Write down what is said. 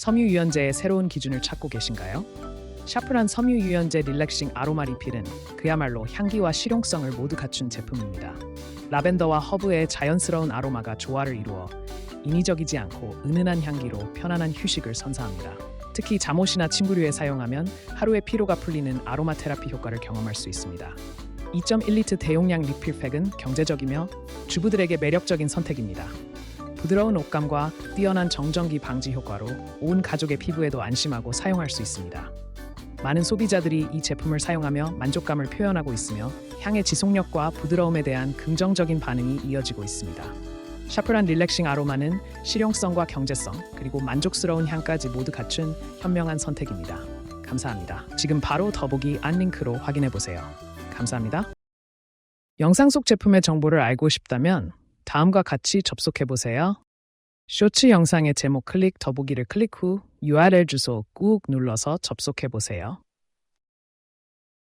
섬유유연제의 새로운 기준을 찾고 계신가요? 샤프란 섬유유연제 릴렉싱 아로마 리필은 그야말로 향기와 실용성을 모두 갖춘 제품입니다. 라벤더와 허브의 자연스러운 아로마가 조화를 이루어 인위적이지 않고 은은한 향기로 편안한 휴식을 선사합니다. 특히 잠옷이나 침구류에 사용하면 하루의 피로가 풀리는 아로마 테라피 효과를 경험할 수 있습니다. 2.1리터 대용량 리필팩은 경제적이며 주부들에게 매력적인 선택입니다. 부드러운 옷감과 뛰어난 정전기 방지 효과로 온 가족의 피부에도 안심하고 사용할 수 있습니다. 많은 소비자들이 이 제품을 사용하며 만족감을 표현하고 있으며 향의 지속력과 부드러움에 대한 긍정적인 반응이 이어지고 있습니다. 샤프란 릴렉싱 아로마는 실용성과 경제성 그리고 만족스러운 향까지 모두 갖춘 현명한 선택입니다. 감사합니다. 지금 바로 더보기 안 링크로 확인해 보세요. 감사합니다. 영상 속 제품의 정보를 알고 싶다면 다음과 같이 접속해 보세요. 쇼츠 영상의 제목 클릭 더보기를 클릭 후 URL 주소 꾹 눌러서 접속해 보세요.